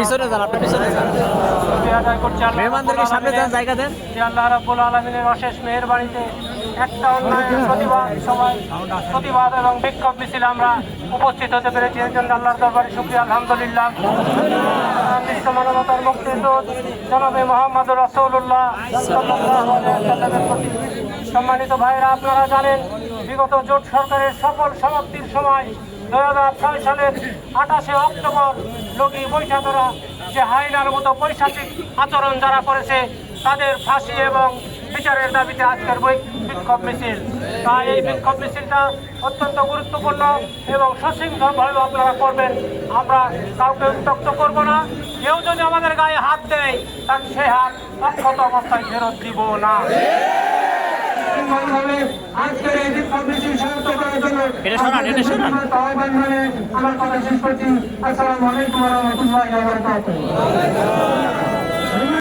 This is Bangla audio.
পিছনে যান আপনি, পিছনে যান। মেহমানদেরকে সামনে যান, জায়গা দেন। আল্লাহ রাব্বুল আলমিনের অশেষ মেহেরবাড়িতে একটা অন্যায়ের প্রতিবাদ সবাই প্রতিবাদ এবং বিক্ষোভ মিছিল আমরা উপস্থিত হতে পেরেছি। এর জন্য আল্লাহর দরবারে শুক্রিয়া, আলহামদুলিল্লাহ। বিশ্ব মানবতার মুক্তিদূত জনাবে মোহাম্মদ রসৌল্লাহ সম্মানিত ভাইরা আপনারা জানেন, বিগত জোট সরকারের সফল সমাপ্তির সময় দুই হাজার ছয় সালের আঠাশে অক্টোবর লগি বৈঠাকরা যে হাইনার মতো পৈশাচিক আচরণ যারা করেছে, তাদের ফাঁসি এবং বিচারের দাবিতে আজকের বিক্ষোভ মিছিল। তাই এই বিক্ষোভ মিছিলটা অত্যন্ত গুরুত্বপূর্ণ এবং সশৃঙ্খলভাবে আপনারা করবেন, আমরা কাউকে উত্তক্ত করব না। কেউ যদি আমাদের গায়ে হাত দেয়, তাকে সে হাত অক্ষত অবস্থায় ফেরত দিব না। আজকের এই বিক্ষোভ মিছিল এটা সরান, এটা। আহ্বান জানিয়ে আমার আসসালামু আলাইকুম রহমতুল্লাহ